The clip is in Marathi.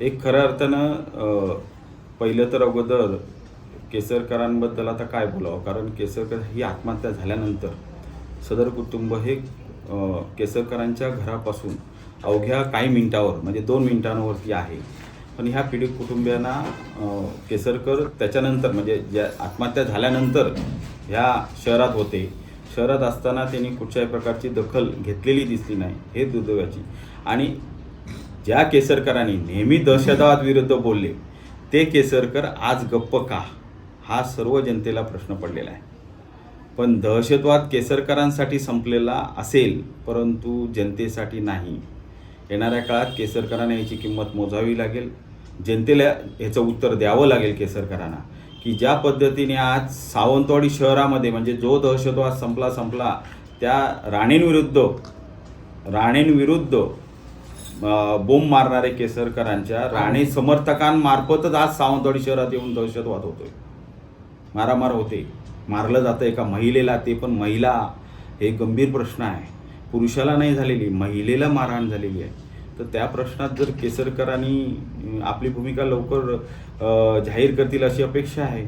एक खऱ्या अर्थानं पहिलं तर अगोदर केसरकरांबद्दल आता काय बोलावं? कारण केसरकर ही आत्महत्या झाल्यानंतर सदर कुटुंब हे केसरकरांच्या घरापासून अवघ्या काही मिनिटावर म्हणजे दोन मिनिटांवरती आहे. पण ह्या पीडित कुटुंबियांना केसरकर त्याच्यानंतर म्हणजे ज्या आत्महत्या झाल्यानंतर ह्या शहरात होते. शहरात असताना त्यांनी कुठच्याही प्रकारची दखल घेतलेली दिसली नाही. हे दुर्दैवाची. आणि ज्या केसरकरांनी नेहमी दहशतवाद विरुद्ध बोलले ते केसरकर आज गप्प का? हा सर्व जनतेला प्रश्न पडलेला आहे. पण दहशतवाद केसरकरांसाठी संपलेला असेल परंतु जनतेसाठी नाही. येणाऱ्या काळात केसरकरांना याची किंमत मोजावी लागेल. जनतेला ह्याचं उत्तर द्यावं लागेल केसरकरांना की ज्या पद्धतीने आज सावंतवाडी शहरामध्ये म्हणजे जो दहशतवाद संपला संपला त्या राणेंविरुद्ध राणेंविरुद्ध बोंब मारणारे केसरकरांच्या राणे समर्थकांमार्फतच आज सावंतवाडी शहरात येऊन दहशतवाद होतोय. मारामार होते. मारलं जातं एका महिलेला ते पण महिला. हे गंभीर प्रश्न आहे. पुरुषाला नाही झालेली महिलेला मारहाण झालेली आहे. तर त्या प्रश्नात जर केसरकरांनी आपली भूमिका लवकर जाहीर करतील अशी अपेक्षा आहे.